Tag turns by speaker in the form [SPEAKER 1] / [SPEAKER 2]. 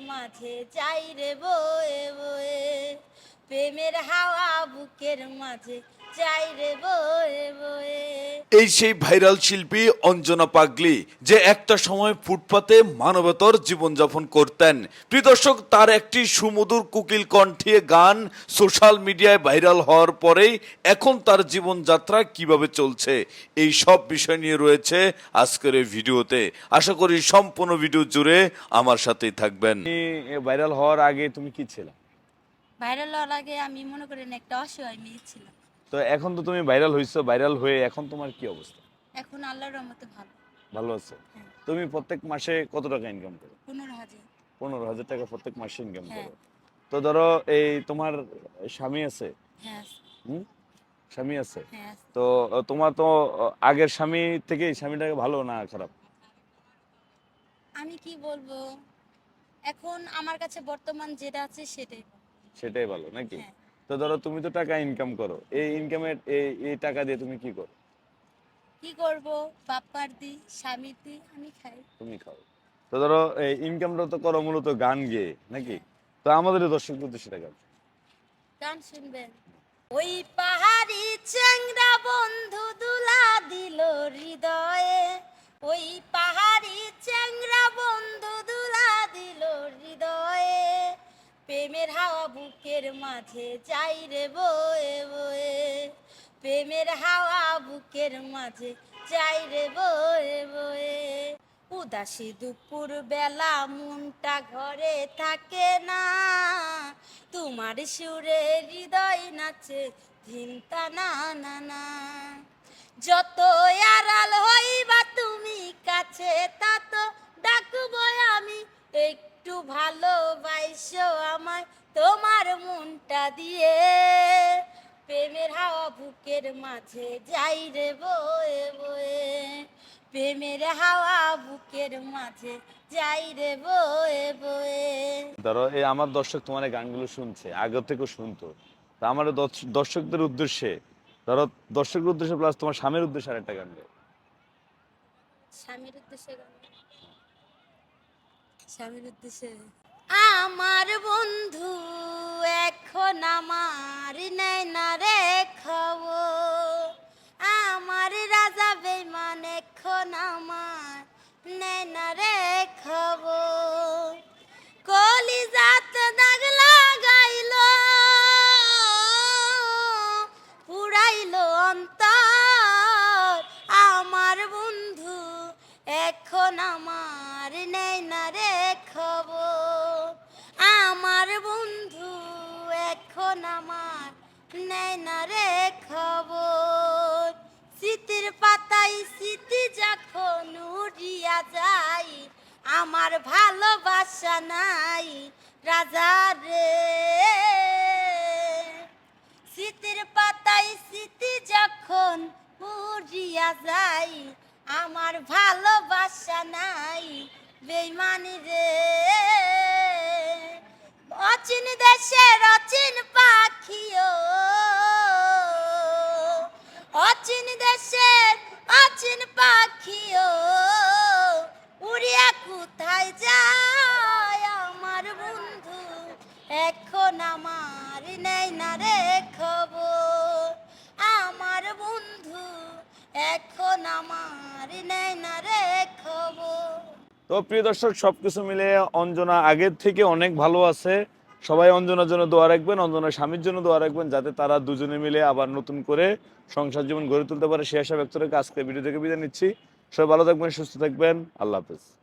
[SPEAKER 1] মাঝে যাই রে বয়ে বয়ে। প্রেমের হাওয়া বুকের মাঝে যাই রে বয়ে বয়ে।
[SPEAKER 2] এই সেই ভাইরাল শিল্পী অঞ্জনা পাগলি যে একটা সময় ফুটপাতে মানবতর জীবনযাপন করতেন। প্রিয় দর্শক তার একটি সুমধুর কুকিল কণ্ঠে গান সোশ্যাল মিডিয়ায় ভাইরাল হওয়ার পরেই এখন তার জীবনযাত্রা কীভাবে চলছে এই সব বিষয় নিয়ে রয়েছে আজকের এই ভিডিওতে। আশা করি সম্পূর্ণ ভিডিও জুড়ে আমার সাথেই থাকবেন। ভাইরাল হওয়ার আগে তুমি কি ছিল?
[SPEAKER 1] ভাইরাল হওয়ার আগে আমি মনে করেন একটা অসহায় মেয়ে ছিলাম।
[SPEAKER 2] তো এখন তো তুমি ভাইরাল হইছো ভাইরাল হয়ে এখন তোমার কি অবস্থা?
[SPEAKER 1] এখন আল্লাহর রহমতে ভালো।
[SPEAKER 2] ভালো আছো?
[SPEAKER 1] হ্যাঁ।
[SPEAKER 2] তুমি প্রত্যেক মাসে কত টাকা ইনকাম করো?
[SPEAKER 1] পনেরো হাজার।
[SPEAKER 2] পনেরো হাজার টাকা প্রত্যেক মাসে ইনকাম
[SPEAKER 1] হ্যাঁ।
[SPEAKER 2] করো তো ধরো এই তোমার স্বামী আছে?
[SPEAKER 1] হ্যাঁ
[SPEAKER 2] হুম? স্বামী আছে?
[SPEAKER 1] হ্যাঁ
[SPEAKER 2] তো তোমার তো আগের স্বামী থেকে স্বামীটাকে ভালো না খারাপ?
[SPEAKER 1] আমি কি বলব? এখন আমার কাছে বর্তমান যেটা আছে সেটাই।
[SPEAKER 2] সেটাই ভালো নাকি?
[SPEAKER 1] হ্যাঁ।
[SPEAKER 2] তো ধরো তুমি তো টাকা ইনকাম করো এই ইনকামের এই এই টাকা দিয়ে তুমি কি করো?
[SPEAKER 1] কি করব? বাপ্পার দি স্বামীর দি আমি খাই।
[SPEAKER 2] তুমি খাও। তো ধরো এই ইনকামটা তো করো মূলত গান গেয়ে নাকি? তো আমাদের দর্শক উদ্দেশ্যে টাকা
[SPEAKER 1] গান শুনবেন। ওই পাহাড়ি চ্যাংরা প্রেমের হাওয়া বুকের মাঝে, যাই রে বয়ে বয়ে। প্রেমের হাওয়া বুকের মাঝে, যাই রে বয়ে বয়ে। উদাসী দুপুর বেলা মনটা ঘরে থাকে না। তোমার সুরে হৃদয় নাচে চিন্তা না না। যত আড়াল হইবা মনটা দিয়ে প্রেমের হাওয়া বুকের মাঝে যাই রে বয়ে বয়ে। প্রেমের হাওয়া বুকের মাঝে যাই রে বয়ে বয়ে।
[SPEAKER 2] ধরো এই আমার দর্শক তোমার এই গানগুলো শুনছে আগে থেকেও শুনতো। তা আমার দর্শ- দর্শকদের উদ্দেশ্যে ধরো দর্শকের উদ্দেশ্যে প্লাস তোমার স্বামীর উদ্দেশ্যে আরেকটা গান গাও।
[SPEAKER 1] স্বামীর উদ্দেশ্যে গান। স্বামীর উদ্দেশ্যে? আমার বন্ধু, এখন আমার নেয় না রে খবর। আমার রাজা বেমান এখন আমার নেয় না রে খবর। কলি জাত দাগ লাগাইল পুরাইলো অন্তর। আমার বন্ধু, এখন আমার নেই না রে খবর। এখন আমার। নেই না রে খবর। স্মৃতির পাতায় স্মৃতি যখন উড়িয়া যাই আমার ভালোবাসা নাই রাজা রে। শীতের পাতায় স্মৃতি যখন উড়িয়া যাই আমার ভালোবাসা নাই বেইমানি রে। অচিন দেশের অচিন অচিন পাখিও? উড়িয়া কোথায় যায় আমার বন্ধু? এখন আমার নেই না রে খবর। আমার বন্ধু, এখন আমার নেই না রে খবর।
[SPEAKER 2] তো প্রিয় দর্শক, সবকিছু মিলে অঞ্জনা আগের থেকে অনেক ভালো আছে। সবাই অঞ্জনার জন্য দোয়া রাখবেন, অঞ্জনার স্বামীর জন্য দোয়া রাখবেন, যাতে তারা দুজনে মিলে আবার নতুন করে সংসার জীবন গড়ে তুলতে পারে। সে আশা ব্যক্ত রেখে আজকে ভিডিও থেকে বিদায় নিচ্ছি। সবাই ভালো থাকবেন, সুস্থ থাকবেন। আল্লাহ হাফেজ।